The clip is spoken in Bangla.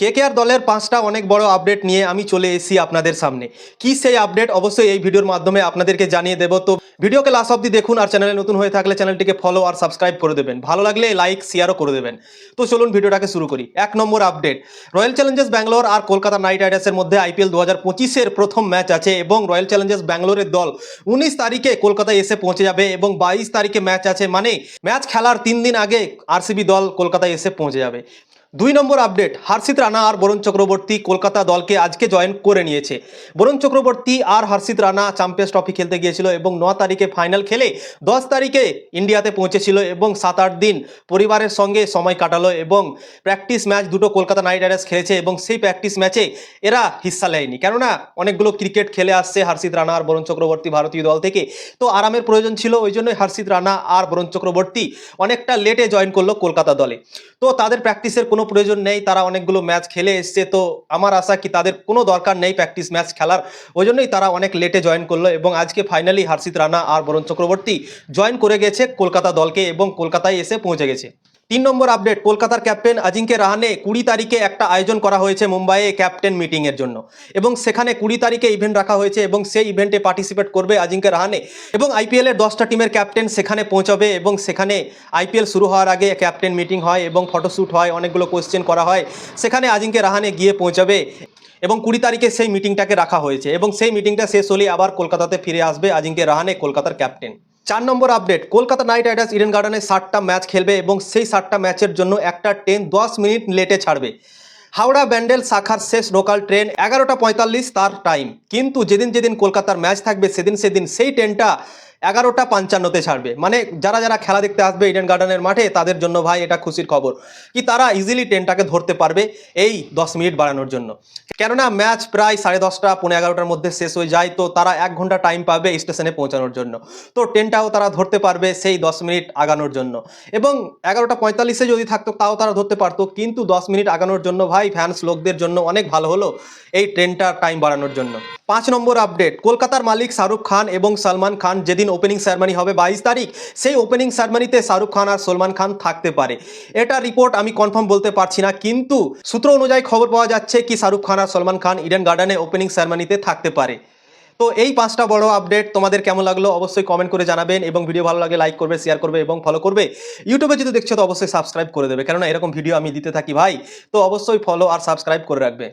কেকেআর দলের পাঁচটা অনেক বড় আপডেট নিয়ে আমি চলে এসেছি আপনাদের সামনে। কি সেই আপডেট অবশ্যই এই ভিডিওর মাধ্যমে আপনাদেরকে জানিয়ে দেবো। তো ভিডিওকে লাস্ট অব্দি দেখুন আর চ্যানেলে নতুন হয়ে থাকলে চ্যানেলটিকে ফলো আর সাবস্ক্রাইব করে দেবেন। ভালো লাগলে লাইক শেয়ারও করে দেবেন। তো চলুন ভিডিওটাকে শুরু করি। এক নম্বর আপডেট রয়্যাল চ্যালেঞ্জার্স ব্যাঙ্গালোর আর কলকাতা নাইট রাইডার্সের মধ্যে আইপিএল দু হাজার পঁচিশের প্রথম ম্যাচ আছে এবং রয়্যাল চ্যালেঞ্জার্স ব্যাঙ্গালোরের দল উনিশ তারিখে কলকাতায় এসে পৌঁছে যাবে এবং বাইশ তারিখে ম্যাচ আছে। মানে ম্যাচ খেলার তিন দিন আগে আরসিবি দল কলকাতায় এসে পৌঁছে যাবে। দুই নম্বর আপডেট, হর্ষিত রানা আর বরুণ চক্রবর্তী কলকাতা দলকে আজকে জয়েন করে নিয়েছে। বরুণ চক্রবর্তী আর হর্ষিত রানা চ্যাম্পিয়ন্স ট্রফি খেলতে গিয়েছিল এবং ন তারিখে ফাইনাল খেলে দশ তারিখে ইন্ডিয়াতে পৌঁছেছিল এবং সাত আট দিন পরিবারের সঙ্গে সময় কাটালো এবং প্র্যাকটিস ম্যাচ দুটো কলকাতা নাইট রাইডার্স খেলেছে এবং সেই প্র্যাকটিস ম্যাচে এরা হিস্সা নেয়নি। কেননা অনেকগুলো ক্রিকেট খেলে আসছে হর্ষিত রানা আর বরুণ চক্রবর্তী ভারতীয় দল থেকে। তো আরামের প্রয়োজন ছিল, ওই জন্যই হর্ষিত রানা আর বরুণ চক্রবর্তী অনেকটা লেটে জয়েন করল কলকাতা দলে। তো তাদের প্র্যাকটিসের কোনো প্রয়োজন নেই, তারা অনেকগুলো ম্যাচ খেলে এসছে। তো আমার আশা কি তাদের কোনো দরকার নেই প্র্যাকটিস ম্যাচ খেলার। ওই জন্যই তারা অনেক লেটে জয়েন করল এবং আজকে ফাইনালি হর্ষিত রানা আর বরুণ চক্রবর্তী জয়েন করে গেছে কলকাতা দলকে এবং কলকাতায় এসে পৌঁছে গেছে। তিন নম্বর আপডেট কলকাতার ক্যাপ্টেন আজিঙ্কে রাহানে কুড়ি তারিখে একটা আয়োজন করা হয়েছে মুম্বাইয়ে ক্যাপ্টেন মিটিংয়ের জন্য। এবং সেখানে কুড়ি তারিখে ইভেন্ট রাখা হয়েছে এবং সেই ইভেন্টে পার্টিসিপেট করবে আজিঙ্কে রাহানে। এবং আইপিএলের দশটা টিমের ক্যাপ্টেন সেখানে পৌঁছাবে এবং সেখানে আইপিএল শুরু হওয়ার আগে ক্যাপ্টেন মিটিং হয় এবং ফটোশ্যুট হয়, অনেকগুলো কোয়েশ্চেন করা হয়। সেখানে আজিঙ্কে রাহানে গিয়ে পৌঁছাবে এবং কুড়ি তারিখে সেই মিটিংটাকে রাখা হয়েছে। এবং সেই মিটিংটা শেষ হলে আবার কলকাতাতে ফিরে আসবে আজিঙ্কে রাহানে, কলকাতার ক্যাপ্টেন চার নম্বর update, Kolkata Knight Riders Eden গার্ডেনে ষাটটা ম্যাচ খেলবে এবং সেই ষাটটা ম্যাচের জন্য একটা ট্রেন দশ মিনিট লেটে ছাড়বে। হাওড়া ব্যান্ডেল শাখার শেষ লোকাল ট্রেন এগারোটা পঁয়তাল্লিশ তার টাইম কিন্তু যেদিন যেদিন কলকাতার ম্যাচ থাকবে, সেদিন সেদিন সেই ট্রেনটা এগারোটা পঞ্চান্নতে ছাড়বে। মানে যারা যারা খেলা দেখতে আসবে ইডেন গার্ডেনের মাঠে, তাদের জন্য ভাই এটা খুশির খবর। কি তারা ইজিলি ট্রেনটাকে ধরতে পারবে এই দশ মিনিট বাড়ানোর জন্য। কেননা ম্যাচ প্রায় সাড়ে দশটা পনেরো এগারোটার মধ্যে শেষ হয়ে যায়, তো তারা এক ঘণ্টা টাইম পাবে স্টেশনে পৌঁছানোর জন্য। তো ট্রেনটাও তারা ধরতে পারবে সেই দশ মিনিট আগানোর জন্য। এবং এগারোটা পঁয়তাল্লিশে যদি থাকতো, তাও তারা ধরতে পারতো। কিন্তু দশ মিনিট আগানোর জন্য ভাই ফ্যান্স লোকদের জন্য অনেক ভালো হলো এই ট্রেনটার টাইম বাড়ানোর জন্য। পাঁচ নম্বর আপডেট কলকাতার মালিক শাহরুখ খান এবং সালমান খান যেদিন ওপেনিং সেরেমনি হবে বাইশ তারিখ। সেই ওপেনিং সেরেমনিতে শাহরুখ খান আর সলমান খান থাকতে পারে। এটা রিপোর্ট আমি কনফার্ম বলতে পারছি না, কিন্তু সূত্র অনুযায়ী খবর পাওয়া যাচ্ছে কি শাহরুখ খান আর সলমান খান ইডেন গার্ডেনে ওপেনিং সেরেমনিতে থাকতে পারে। তো এই পাঁচটা বড় আপডেট তোমাদের কেমন লাগল অবশ্যই কমেন্ট করে জানাবেন এবং ভিডিও ভালো লাগে লাইক করবে শেয়ার করবে এবং ফলো করবে। ইউটিউবে যদি দেখছ তো অবশ্যই সাবস্ক্রাইব করে দেবে, কেননা এরকম ভিডিও আমি দিতে থাকি ভাই। তো অবশ্যই ফলো আর সাবস্ক্রাইব করে রাখবে।